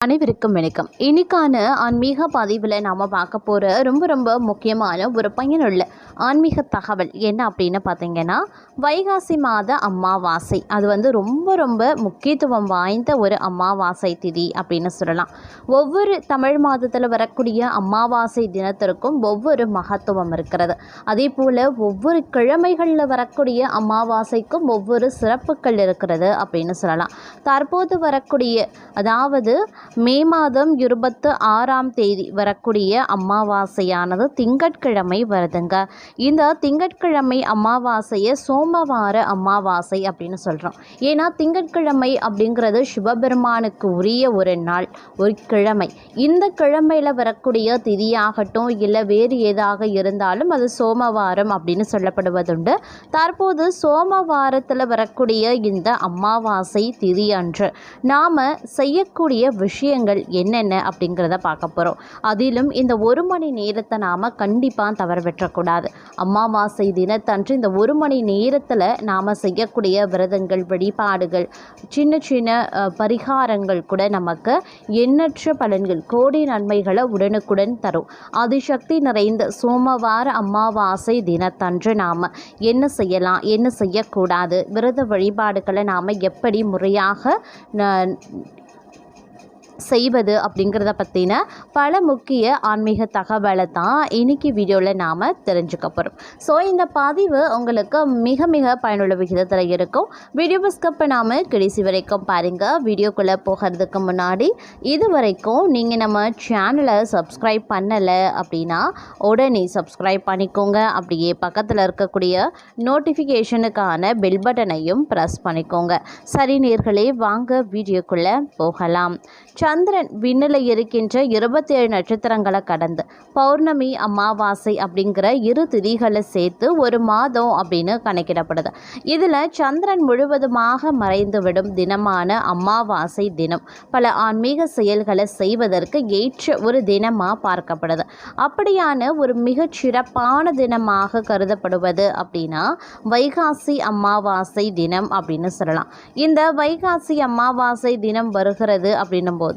அனைவருக்கும் வணக்கம். இன்னைக்கான ஆன்மீக பதிவில் நாம் பார்க்க போகிற ரொம்ப ரொம்ப முக்கியமான ஒரு பயனுள்ள ஆன்மீக தகவல் என்ன அப்படின்னு பார்த்தீங்கன்னா வைகாசி மாத அமாவாசை. அது வந்து ரொம்ப ரொம்ப முக்கியத்துவம் வாய்ந்த ஒரு அமாவாசை திதி அப்படின்னு சொல்லலாம். ஒவ்வொரு தமிழ் மாதத்தில் வரக்கூடிய அமாவாசை தினத்திற்கும் ஒவ்வொரு மகத்துவம் இருக்கிறது. அதே போல் ஒவ்வொரு கிழமைகளில் வரக்கூடிய அமாவாசைக்கும் ஒவ்வொரு சிறப்புகள் இருக்கிறது அப்படின்னு சொல்லலாம். தற்போது வரக்கூடிய அதாவது மே மாதம் இருபத்து ஆறாம் தேதி வரக்கூடிய அமாவாசையானது திங்கட்கிழமை வருதுங்க. இந்த திங்கட்கிழமை அமாவாசையை சோமவார அமாவாசை அப்படின்னு சொல்கிறோம் ஏன்னா திங்கட்கிழமை அப்படிங்கிறது சிவபெருமானுக்கு உரிய ஒரு நாள் ஒரு கிழமை. இந்த கிழமையில் வரக்கூடிய திதியாகட்டும் இல்லை வேறு ஏதாக இருந்தாலும் அது சோமவாரம் அப்படின்னு சொல்லப்படுவதுண்டு. தற்போது சோமவாரத்தில் வரக்கூடிய இந்த அமாவாசை திதி அன்று நாம் செய்யக்கூடிய விஷயங்கள் என்னென்ன அப்படிங்கிறத பார்க்க போகிறோம் அதிலும் இந்த ஒரு மணி நேரத்தை நாம் கண்டிப்பாக தவற விட்டுறக்கூடாது அமாவாசை தினத்தன்று இந்த ஒரு மணி நேரத்தில் நாம் செய்யக்கூடிய விரதங்கள் வழிபாடுகள் சின்ன சின்ன பரிகாரங்கள் கூட நமக்கு எண்ணற்ற பலன்கள் கோடி நன்மைகளை உடனுக்குடன் தரும். அதிசக்தி நிறைந்த சோமவார அமாவாசை தினத்தன்று நாம் என்ன செய்யலாம் என்ன செய்யக்கூடாது விரத வழிபாடுகளை நாம் எப்படி முறையாக ந- செய்வது அப்படிங்கிறத பற்றின பல முக்கிய ஆன்மீக தகவலை தான் இன்னைக்கு வீடியோவில் நாம் தெரிஞ்சுக்க போகிறோம் ஸோ இந்த பதிவு உங்களுக்கு மிக மிக பயனுள்ள விகிதத்தில் இருக்கும். வீடியோவை ஸ்கிப் பண்ணாமல் கடைசி வரைக்கும் பாருங்கள் வீடியோக்குள்ளே போகிறதுக்கு முன்னாடி இது வரைக்கும் நீங்கள் நம்ம சேனலை சப்ஸ்கிரைப் பண்ணலை அப்படின்னா உடனே சப்ஸ்கிரைப் பண்ணிக்கோங்க. அப்படியே பக்கத்தில் இருக்கக்கூடிய நோட்டிஃபிகேஷனுக்கான பெல் பட்டனையும் ப்ரெஸ் பண்ணிக்கோங்க. சரி நேர்களே வாங்க வீடியோக்குள்ளே போகலாம். சந்திரன் விண்ணில் இருக்கின்ற இருபத்தி ஏழு நட்சத்திரங்களை கடந்து பௌர்ணமி அமாவாசை அப்படிங்கிற இரு திதிகளை சேர்த்து ஒரு மாதம் அப்படின்னு கணக்கிடப்படுது. இதில் சந்திரன் முழுவதுமாக மறைந்துவிடும் தினமான அமாவாசை தினம் பல ஆன்மீக செயல்களை செய்வதற்கு ஏற்ற ஒரு தினமாக பார்க்கப்படுது. அப்படியான ஒரு மிகச் சிறப்பான தினமாக கருதப்படுவது அப்படின்னா வைகாசி அமாவாசை தினம் அப்படின்னு சொல்லலாம். இந்த வைகாசி அமாவாசை தினம் வருகிறது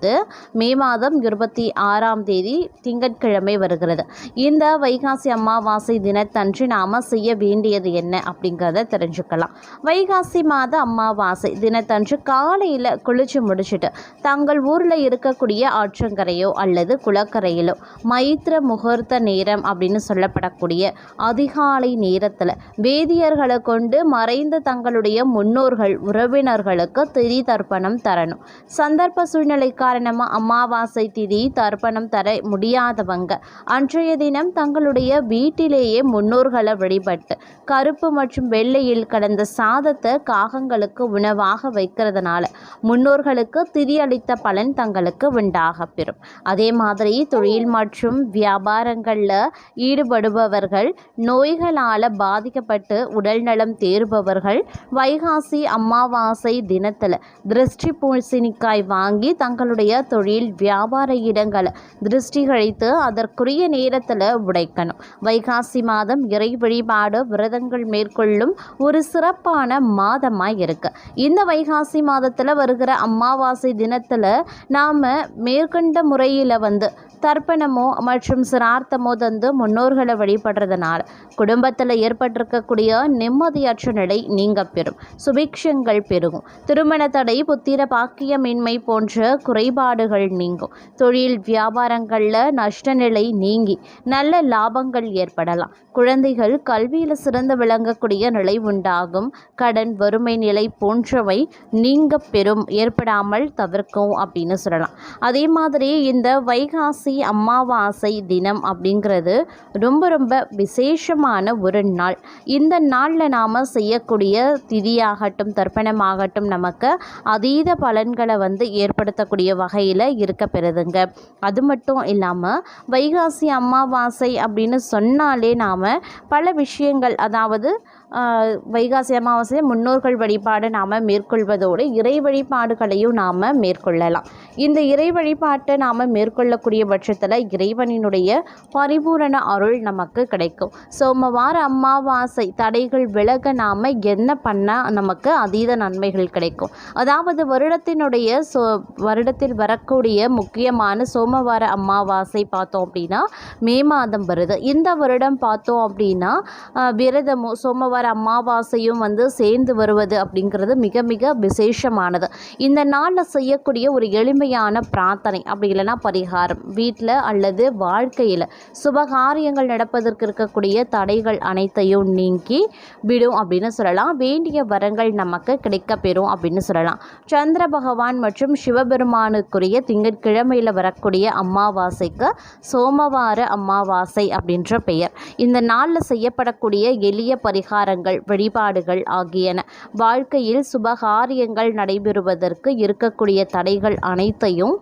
அதாவது மே மாதம் இருபத்தி ஆறாம் தேதி திங்கட்கிழமை வருகிறது. இந்த வைகாசி அமாவாசை தினத்தன்று நாம் செய்ய வேண்டியது என்ன அப்படிங்கிறத தெரிஞ்சுக்கலாம். வைகாசி மாத அமாவாசை தினத்தன்று காலையில் குளிச்சு முடிச்சுட்டு தங்கள் ஊரில் இருக்கக்கூடிய ஆற்றங்கரையோ அல்லது குளக்கரையிலோ மைத்திர முகூர்த்த நேரம் அப்படின்னு சொல்லப்படக்கூடிய அதிகாலை நேரத்தில் வேதியர்களை கொண்டு மறைந்த தங்களுடைய முன்னோர்கள் உறவினர்களுக்கு திரி தர்ப்பணம் தரணும். சந்தர்ப்ப சூழ்நிலைக்காக காரணமாக அமாவாசை திதி தர்ப்பணம் தர முடியாதவங்க. அன்றைய தினம் தங்களுடைய வீட்டிலேயே முன்னோர்களை வழிபட்டு கருப்பு மற்றும் வெள்ளையில் கடந்த சாதத்தை காகங்களுக்கு உணவாக வைக்கிறதுனால முன்னோர்களுக்கு திதி அளித்த பலன் தங்களுக்கு உண்டாக பெறும். அதே மாதிரி தொழில் மற்றும் வியாபாரங்களில் ஈடுபடுபவர்கள் நோய்களால் பாதிக்கப்பட்டு உடல் நலம் தேறுபவர்கள் வைகாசி அமாவாசை தினத்தில் திருஷ்டி பூசணிக்காய் வாங்கி தங்களுடைய தொழில் வியாபார இடங்களை திருஷ்டி கழித்து அதற்குரிய நேரத்தில் உடைக்கணும். வைகாசி மாதம் இறை வழிபாடு விரதங்கள் மேற்கொள்ளும் ஒரு சிறப்பான மாதமாக இருக்கு. இந்த வைகாசி மாதத்தில் வருகிற அமாவாசை தினத்தில் நாம் மேற்கண்ட முறையில் வந்து தர்ப்பணமோ மற்றும் சிரார்த்தமோ தந்து முன்னோர்களை வழிபடுறதுனால குடும்பத்தில் ஏற்பட்டிருக்கக்கூடிய நிம்மதியற்ற நிலை நீங்க பெறும். சுபிக்ஷங்கள் பெருகும். திருமண தடை புத்திர பாக்கியமின்மை போன்ற குறைபாடுகள் நீங்கும். தொழில் வியாபாரங்களில் நஷ்ட நிலை நீங்கி நல்ல லாபங்கள் ஏற்படலாம். குழந்தைகள் கல்வியில் சிறந்து விளங்கக்கூடிய நிலை உண்டாகும். கடன் வறுமை நிலை போன்றவை நீங்க பெறும் ஏற்படாமல் தவிர்க்கும் அப்படின்னு சொல்லலாம். அதே மாதிரி இந்த வைகாசி அமாவாசை தினம் அப்படிங்கிறது ரொம்ப ரொம்ப விசேஷமான ஒரு நாள். இந்த நாளில் நாம் செய்யக்கூடிய திதியாகட்டும் தர்ப்பணமாகட்டும் நமக்கு அதீத பலன்களை வந்து ஏற்படுத்தக்கூடிய வகையில் இருக்க பெறுதுங்க. அது மட்டும் இல்லாமல் வைகாசி அமாவாசை அப்படின்னு சொன்னாலே நாம் பல விஷயங்கள் அதாவது ஆஹ், வைகாசி அமாவாசை முன்னோர்கள் வழிபாடு நாம் மேற்கொள்வதோடு இறை வழிபாடுகளையும் நாம் மேற்கொள்ளலாம். இந்த இறை வழிபாட்டை நாம் மேற்கொள்ளக்கூடிய பட்சத்தில் இறைவனினுடைய பரிபூரண அருள் நமக்கு கிடைக்கும். சோமவார அமாவாசை தடைகள் விலக நாம் என்ன பண்ணால் நமக்கு அதீத நன்மைகள் கிடைக்கும். அதாவது வருடத்தினுடைய சோ வருடத்தில் வரக்கூடிய முக்கியமான சோமவார அமாவாசை பார்த்தோம் அப்படின்னா மே மாதம் வருது. இந்த வருடம் பார்த்தோம் அப்படின்னா விரதமும் சோமவார அமாவாசையும் வந்து சேர்ந்து வருவது அப்படிங்கிறது மிக மிக விசேஷமானது. இந்த நாளில் செய்யக்கூடிய ஒரு எளிமையான பிரார்த்தனை அப்படி இல்லைன்னா பரிகாரம். வீட்டில் அல்லது வாழ்க்கையில் சுபகாரியங்கள் நடப்பதற்கு இருக்கக்கூடிய தடைகள் அனைத்தையும் நீங்கி விடும் அப்படின்னு சொல்லலாம். வேண்டிய வரங்கள் நமக்கு கிடைக்கப்பெறும் அப்படின்னு சொல்லலாம். சந்திர பகவான் மற்றும் சிவபெருமானுக்குரிய திங்கட்கிழமையில் வரக்கூடிய அமாவாசைக்கு சோமவார அமாவாசை அப்படின்ற பெயர். இந்த நாளில் செய்யப்படக்கூடிய எளிய பரிகாரங்கள் வழிபாடுகள் ஆகியன வாழ்க்கையில் சுபகாரியங்கள் நடைபெறுவதற்கு இருக்கக்கூடிய தடைகள் அனைத்தையும்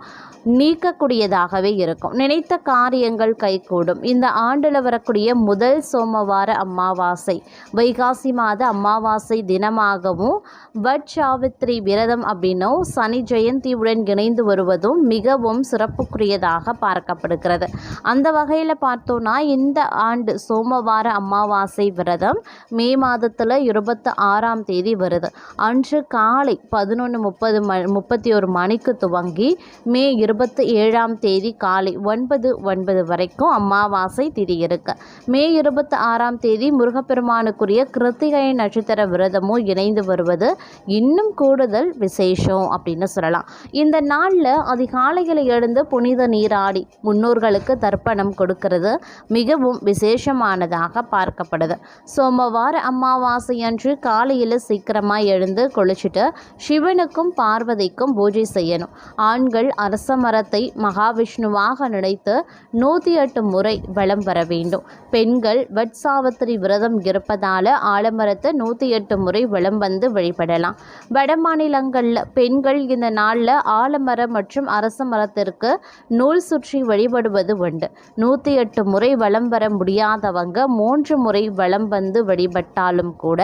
நீக்கக்கூடியதாகவே இருக்கும். நினைத்த காரியங்கள் கைகூடும். இந்த ஆண்டில் வரக்கூடிய முதல் சோமவார அமாவாசை வைகாசி மாத அமாவாசை தினமாகவும் வட் சாவித்திரி விரதம் அப்படின்னும் சனி ஜெயந்தியுடன் இணைந்து வருவதும் மிகவும் சிறப்புக்குரியதாக பார்க்கப்படுகிறது. அந்த வகையில் பார்த்தோன்னா இந்த ஆண்டு சோமவார அமாவாசை விரதம் மே மாதத்தில் இருபத்தி ஆறாம் தேதி வருது. அன்று காலை பதினொன்று முப்பது ம முப்பத்தி ஒரு மணிக்கு துவங்கி மே இருபத்தி ஏழாம் தேதி காலை ஒன்பது ஒன்பது வரைக்கும் அமாவாசை திதி இருக்கு. மே இருபத்தி ஆறாம் தேதி முருகப்பெருமானுக்குரிய கிருத்திகை நட்சத்திர விரதமும் இணைந்து வருவது இன்னும் கூடுதல் விசேஷம் அப்படின்னு சொல்லலாம். இந்த நாளில் அதிகாலையில் எழுந்து புனித நீராடி முன்னோர்களுக்கு தர்ப்பணம் கொடுக்கிறது மிகவும் விசேஷமானதாக பார்க்கப்படுது. சோமவார அமாவாசை அன்று காலையில் சீக்கிரமாக எழுந்து குளிச்சுட்டு சிவனுக்கும் பார்வதிக்கும் பூஜை செய்யணும். ஆண்கள் அரச மரத்தை மகாவிஷ்ணுவாக நினைத்து நூற்றி எட்டு முறை வலம் வர வேண்டும். பெண்கள் வட்சாவத்திரி விரதம் இருப்பதால் ஆலமரத்தை நூற்றி எட்டு முறை வலம் வந்து வழிபடலாம். வட மாநிலங்களில் பெண்கள் இந்த நாளில் ஆலமரம் மற்றும் அரச மரத்திற்கு நூல் சுற்றி வழிபடுவது உண்டு. நூற்றி எட்டு முறை வலம் வர முடியாதவங்க மூன்று முறை வலம் வந்து வழிபட்டாலும் கூட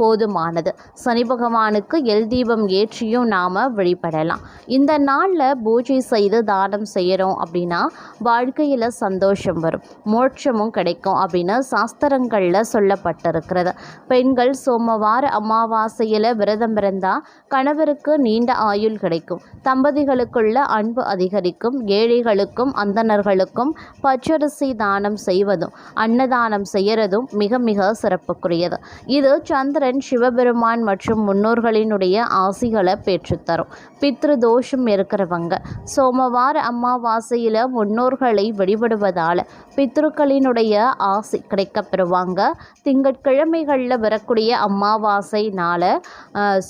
போதுமானது. சனி பகவானுக்கு எல் தீபம் ஏற்றியும் நாம் வழிபடலாம். இந்த நாள் நாளில் பூஜை செய்து தானம் செய்கிறோம் அப்படின்னா வாழ்க்கையில் சந்தோஷம் வரும். மோட்சமும் கிடைக்கும் அப்படின்னு சாஸ்திரங்களில் சொல்லப்பட்டிருக்கிறது. பெண்கள் சோமவார அமாவாசையில் விரதம் இருந்தால் கணவருக்கு நீண்ட ஆயுள் கிடைக்கும். தம்பதிகளுக்குள்ள அன்பு அதிகரிக்கும். ஏழைகளுக்கும் அந்தணர்களுக்கும் பச்சரிசி தானம் செய்வதும் அன்னதானம் செய்யறதும் மிக மிக சிறப்புக்குரியது. இது சந்திரன் சிவபெருமான் மற்றும் முன்னோர்களினுடைய ஆசிகளை பெற்றுத்தரும். பித்ரு தோஷம் இருக்கிறவங்க சோமவார அமாவாசையில் முன்னோர்களை வழிபடுவதால் பித்ருக்களினுடைய ஆசை கிடைக்கப்பெறுவாங்க. திங்கட்கிழமைகளில் வரக்கூடிய அமாவாசைனால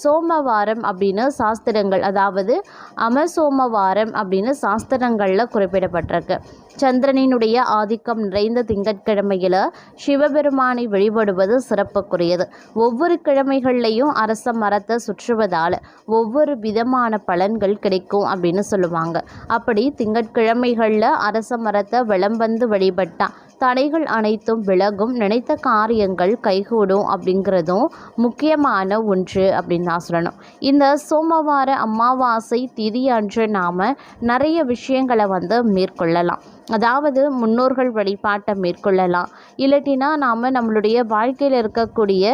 சோமவாரம் அப்படின்னு சாஸ்திரங்கள் அதாவது அமசோமவாரம் அப்படின்னு சாஸ்திரங்களில் குறிப்பிடப்பட்டிருக்கு. சந்திரனினுடைய ஆதிக்கம் நிறைந்த திங்கட்கிழமையில் சிவபெருமானை வழிபடுவது சிறப்புக்குரியது. ஒவ்வொரு கிழமைகள்லையும் அரச மரத்தை சுற்றுவதால் ஒவ்வொரு விதமான பலன்கள் கிடைக்கும் அப்படின்னு சொல்லுவாங்க. அப்படி திங்கட்கிழமைகளில் அரச மரத்தை வலம் வந்து வழிபட்டான் தடைகள் அனைத்தும் விலகும். நினைத்த காரியங்கள் கைகூடும் அப்படிங்கிறதும் முக்கியமான ஒன்று அப்படின்னு நான் சொல்லணும். இந்த சோமவார அமாவாசை திதி அன்று நாம் நிறைய விஷயங்களை வந்து மேற்கொள்ளலாம். அதாவது முன்னோர்கள் வழிபாட்டை மேற்கொள்ளலாம். இல்லாட்டினா நாம் நம்மளுடைய வாழ்க்கையில் இருக்கக்கூடிய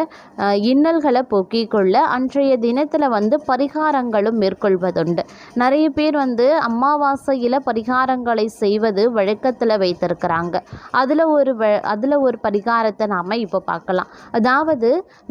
இன்னல்களை போக்கிக் கொள்ள அன்றைய தினத்தில் வந்து பரிகாரங்களும் மேற்கொள்வதுண்டு. நிறைய பேர் வந்து அமாவாசையில் பரிகாரங்களை செய்வது வழக்கத்தில் வைத்திருக்கிறாங்க. அதில் ஒரு வ அதில் ஒரு பரிகாரத்தை நாம் இப்போ பார்க்கலாம். அதாவது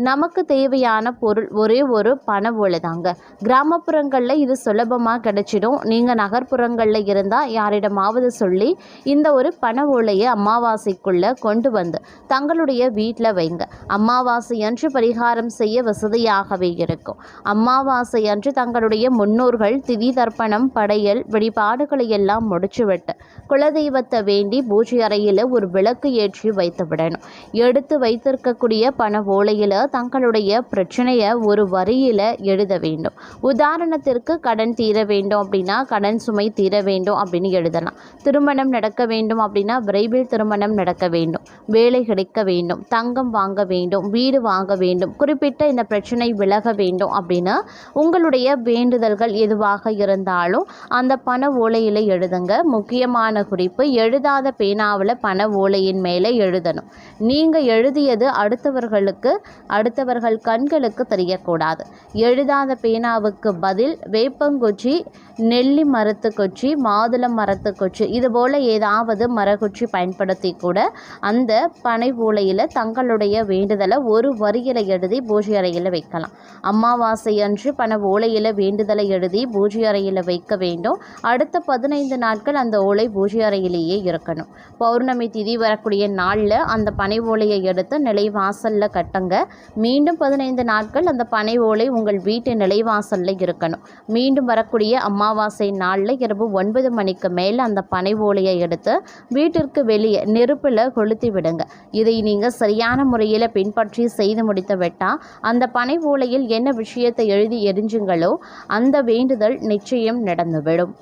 நமக்கு தேவையான பொருள் ஒரே ஒரு பண ஓலை தாங்க கிராமப்புறங்களில் இது சுலபமாக கிடைச்சிடும். நீங்கள் நகர்ப்புறங்களில் இருந்தால் யாரிடமாவது சொல்லி இந்த ஒரு பண ஓலையை அமாவாசைக்குள்ளே கொண்டு வந்து தங்களுடைய வீட்டில் வைங்க. அமாவாசை அன்று பரிகாரம் செய்ய வசதியாகவே இருக்கும். அமாவாசை அன்று தங்களுடைய முன்னோர்கள் திதி தர்ப்பணம் படையல் வழிபாடுகளை எல்லாம் முடிச்சுவிட்டு குலதெய்வத்தை வேண்டி பூஜை அறையில் ஒரு விளக்கு ஏற்றி வைத்து விடணும். எடுத்து வைத்திருக்கக்கூடிய பண ஓலையில் தங்களுடைய பிரச்சனையை ஒரு வரியில் எழுத வேண்டும். உதாரணத்திற்கு கடன் தீர வேண்டும் அப்படின்னா கடன் சுமை தீர வேண்டும் அப்படின்னு எழுதலாம். திருமணம் நடக்க வேண்டும் அப்படின்னா விரைவில் திருமணம் நடக்க வேண்டும். வேலை கிடைக்க வேண்டும். தங்கம் வாங்க வேண்டும். வீடு வாங்க வேண்டும். குறிப்பிட்ட இந்த பிரச்சனை விலக வேண்டும் அப்படின்னு உங்களுடைய வேண்டுதல்கள் எதுவாக இருந்தாலும் அந்த பண ஓலையில் எழுதுங்க. முக்கியமான குறிப்பு எழுதாத பேனாவில் பண ஓலையின் மேலே எழுதணும். நீங்கள் எழுதியது அடுத்தவர்களுக்கு அடுத்தவர்கள் கண்களுக்கு தெரியக்கூடாது. எழுதாத பேனாவுக்கு பதில் வேப்பங்குச்சி நெல்லி மரத்துக்குச்சி மாதுளம் மரத்து இதுபோல் இது போல் ஏதாவது மரகுச்சி பயன்படுத்தி கூட அந்த பனை ஓலையில் தங்களுடைய வேண்டுதலை ஒரு வரியில் எழுதி பூஜை அறையில் வைக்கலாம். அமாவாசை அன்று பனை ஓலையில் வேண்டுதலை எழுதி பூஜை அறையில் வைக்க வேண்டும். அடுத்த பதினைந்து நாட்கள் அந்த ஓலை பூஜை அறையிலேயே இருக்கணும். பௌர்ணமி திதி வரக்கூடிய நாளில் அந்த பனை ஓலையை எடுத்து நிலைவாசலில் கட்டுங்க. மீண்டும் பதினைந்து நாட்கள் அந்த பனை ஓலை உங்கள் வீட்டு நிலைவாசலில் இருக்கணும். மீண்டும் வரக்கூடிய அமாவாசை நாளில் இரவு ஒன்பது மணிக்கு மேலே அந்த பனை ஓலையை எடுத்து வீட்டிற்கு வெளியே நெருப்பில் கொளுத்தி விடுங்க. இதை நீங்கள் சரியான முறையில் பின்பற்றி செய்து முடித்து விட்டால் அந்த பனை ஓலையில் என்ன விஷயத்தை எழுதி எரிஞ்சுங்களோ அந்த வேண்டுதல் நிச்சயம் நடந்துவிடும்.